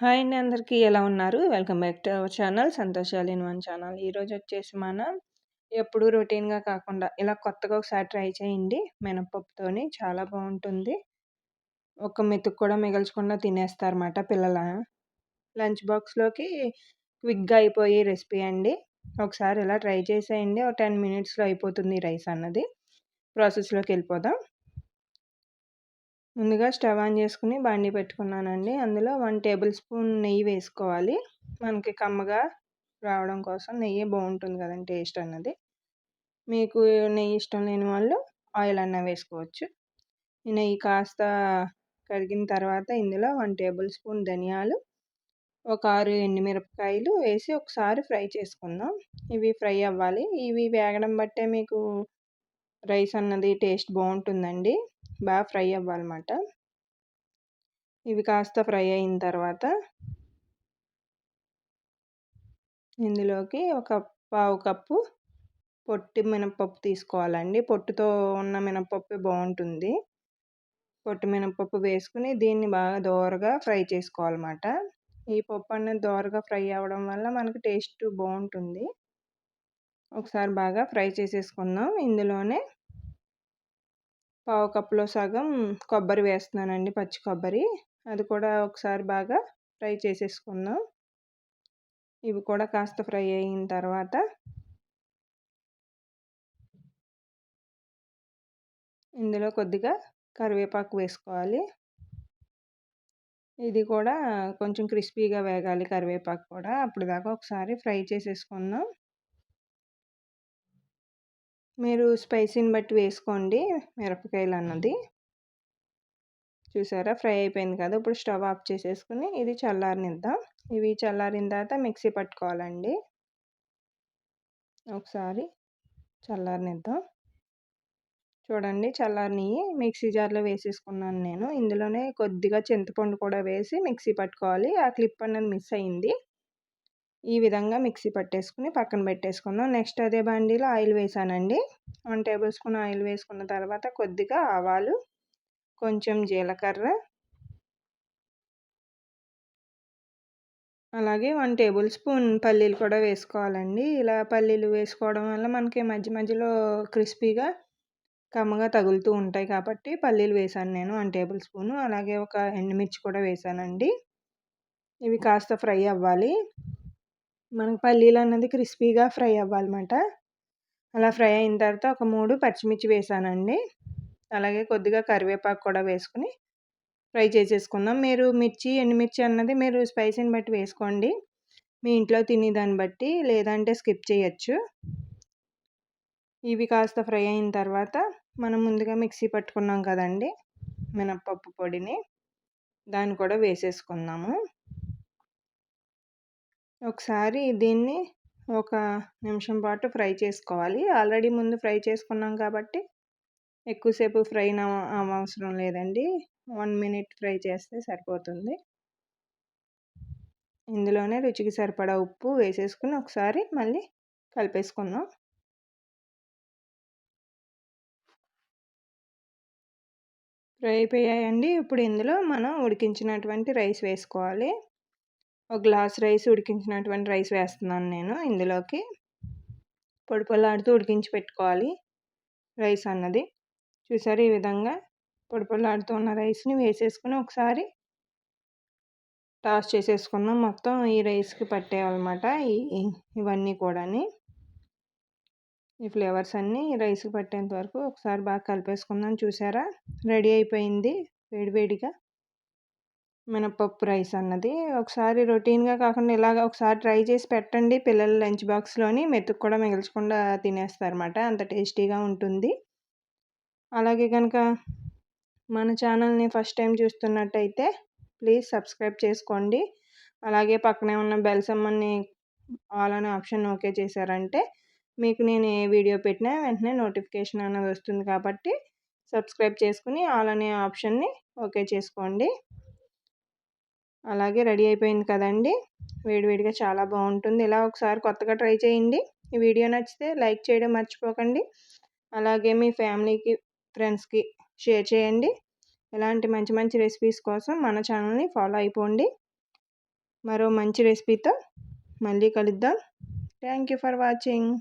Hi అండి అందరికీ. ఎలా ఉన్నారు? Welcome back to our channel. సంతోషాలు ఇన్ వన్ ఛానల్. ఈరోజు వచ్చేసి మనం ఎప్పుడు రొటీన్గా కాకుండా ఇలా కొత్తగా ఒకసారి ట్రై చేయండి. మినపప్పుతోని చాలా బాగుంటుంది. ఒక మెతుకు కూడా మిగల్చకుండా తినేస్తారన్నమాట పిల్లల. లంచ్ బాక్స్లోకి క్విక్గా అయిపోయే రెసిపీ అండి. ఒకసారి ఇలా ట్రై చేసేయండి. ఒక టెన్ మినిట్స్లో అయిపోతుంది రైస్ అన్నది. ప్రాసెస్లోకి వెళ్ళిపోదాం. ముందుగా స్టవ్ ఆన్ చేసుకుని బండి పెట్టుకున్నానండి. అందులో వన్ టేబుల్ స్పూన్ నెయ్యి వేసుకోవాలి. మనకి కమ్మగా రావడం కోసం నెయ్యి బాగుంటుంది కదండి టేస్ట్ అన్నది. మీకు నెయ్యి ఇష్టం లేని వాళ్ళు ఆయిల్ అన్న వేసుకోవచ్చు. ఈ నెయ్యి కాస్త కరిగిన తర్వాత ఇందులో వన్ టేబుల్ స్పూన్ ధనియాలు ఒక ఆరు ఎండుమిరపకాయలు వేసి ఒకసారి ఫ్రై చేసుకుందాం. ఇవి ఫ్రై అవ్వాలి. ఇవి వేగడం బట్టే మీకు రైస్ అన్నది టేస్ట్ బాగుంటుందండి. బాగా ఫ్రై అవ్వాలన్నమాట. ఇవి కాస్త ఫ్రై అయిన తర్వాత ఇందులోకి ఒక పావు కప్పు పొట్టి మినపప్పు తీసుకోవాలండి. పొట్టుతో ఉన్న మినపప్పు బాగుంటుంది. పొట్టు మినపప్పు వేసుకుని దీన్ని బాగా దోరగా ఫ్రై చేసుకోవాలన్నమాట. ఈ పప్పు అనేది దోరగా ఫ్రై అవ్వడం వల్ల మనకి టేస్ట్ బాగుంటుంది. ఒకసారి బాగా ఫ్రై చేసేసుకుందాం. ఇందులోనే పావు కప్పులో సగం కొబ్బరి వేస్తున్నానండి పచ్చి కొబ్బరి. అది కూడా ఒకసారి బాగా ఫ్రై చేసేసుకుందాం. ఇవి కూడా కాస్త ఫ్రై అయిన తర్వాత ఇందులో కొద్దిగా కరివేపాకు వేసుకోవాలి. ఇది కూడా కొంచెం క్రిస్పీగా వేగాలి కరివేపాకు కూడా. అప్పుడు దాకా ఒకసారి ఫ్రై చేసేసుకుందాం. మీరు స్పైసీని బట్టి వేసుకోండి. మిరపకాయలు అన్నది చూసారా? ఫ్రై అయిపోయింది కదా! ఇప్పుడు స్టవ్ ఆఫ్ చేసేసుకుని ఇది చల్లారనిద్దాం. ఇవి చల్లారిన తర్వాత మిక్సీ పట్టుకోవాలండి. ఒకసారి చల్లారనిద్దాం. చూడండి చల్లారిని మిక్సీ జార్లో వేసేసుకున్నాను నేను. ఇందులోనే కొద్దిగా చింతపండు కూడా వేసి మిక్సీ పట్టుకోవాలి. ఆ క్లిప్ అనేది మిస్ అయింది. ఈ విధంగా మిక్సీ పట్టేసుకుని పక్కన పెట్టేసుకుందాం. నెక్స్ట్ అదే బండిలో ఆయిల్ వేసానండి. వన్ టేబుల్ స్పూన్ ఆయిల్ వేసుకున్న తర్వాత కొద్దిగా ఆవాలు కొంచెం జీలకర్ర అలాగే వన్ టేబుల్ స్పూన్ పల్లీలు కూడా వేసుకోవాలండి. ఇలా పల్లీలు వేసుకోవడం వల్ల మనకి మధ్య మధ్యలో క్రిస్పీగా కమ్మగా తగులుతూ ఉంటాయి కాబట్టి పల్లీలు వేసాను నేను వన్ టేబుల్ స్పూను. అలాగే ఒక ఎండుమిర్చి కూడా వేసానండి. ఇవి కాస్త ఫ్రై అవ్వాలి. మనకు పల్లీలు అన్నది క్రిస్పీగా ఫ్రై అవ్వాలన్నమాట. అలా ఫ్రై అయిన తర్వాత ఒక మూడు పచ్చిమిర్చి వేసానండి. అలాగే కొద్దిగా కరివేపాకు కూడా వేసుకుని ఫ్రై చేసేసుకుందాం. మీరు మిర్చి ఎండుమిర్చి అన్నది మీరు స్పైసీని బట్టి వేసుకోండి. మీ ఇంట్లో తినేదాన్ని బట్టి లేదంటే స్కిప్ చేయొచ్చు. ఇవి కాస్త ఫ్రై అయిన తర్వాత మనం ముందుగా మిక్సీ పట్టుకున్నాం కదండి మినప్పప్పు పొడిని దాన్ని కూడా వేసేసుకుందాము. ఒకసారి దీన్ని ఒక నిమిషం పాటు ఫ్రై చేసుకోవాలి. ఆల్రెడీ ముందు ఫ్రై చేసుకున్నాం కాబట్టి ఎక్కువసేపు ఫ్రై అవసరం లేదండి. వన్ మినిట్ ఫ్రై చేస్తే సరిపోతుంది. ఇందులోనే రుచికి సరిపడా ఉప్పు వేసేసుకుని ఒకసారి మళ్ళీ కలిపేసుకుందాం. ఫ్రై అయిపోయాయండి. ఇప్పుడు ఇందులో మనం ఉడికించినటువంటి రైస్ వేసుకోవాలి. ఒక గ్లాస్ రైస్ ఉడికించినటువంటి రైస్ వేస్తున్నాను నేను ఇందులోకి. పొడి పొల్లాడుతూ ఉడికించి పెట్టుకోవాలి రైస్ అన్నది. చూసారు ఈ విధంగా పొడి పొల్లాడుతూ ఉన్న రైస్ని వేసేసుకుని ఒకసారి టాస్ చేసేసుకున్నాం మొత్తం ఈ రైస్కి పట్టేయాలన్నమాట ఇవన్నీ కూడాని. ఈ ఫ్లేవర్స్ అన్నీ రైస్కి పట్టేంత వరకు ఒకసారి బాగా కలిపేసుకుందాం. చూసారా? రెడీ అయిపోయింది వేడివేడిగా మినపప్పు రైస్ అన్నది. ఒకసారి రొటీన్గా కాకుండా ఇలాగ ఒకసారి ట్రై చేసి పెట్టండి. పిల్లల లంచ్ బాక్స్లోని మెతుకు కూడా మిగల్చకుండా తినేస్తారన్నమాట. అంత టేస్టీగా ఉంటుంది. అలాగే కనుక మన ఛానల్ని ఫస్ట్ టైం చూస్తున్నట్టయితే ప్లీజ్ సబ్స్క్రైబ్ చేసుకోండి. అలాగే పక్కనే ఉన్న బెల్ సమ్మని ఆల్ అనే ఆప్షన్ ఓకే చేశారంటే మీకు నేను ఏ వీడియో పెట్టినా వెంటనే నోటిఫికేషన్ అనేది వస్తుంది కాబట్టి సబ్స్క్రైబ్ చేసుకుని ఆల్ అనే ఆప్షన్ని ఓకే చేసుకోండి. అలాగే రెడీ అయిపోయింది కదండి. వేడివేడిగా చాలా బాగుంటుంది. ఇలా ఒకసారి కొత్తగా ట్రై చేయండి. ఈ వీడియో నచ్చితే లైక్ చేయడం మర్చిపోకండి. అలాగే మీ ఫ్యామిలీకి ఫ్రెండ్స్కి షేర్ చేయండి. ఇలాంటి మంచి మంచి రెసిపీస్ కోసం మన ఛానల్ని ఫాలో అయిపోండి. మరో మంచి రెసిపీతో మళ్ళీ కలుద్దాం. Thank you for watching.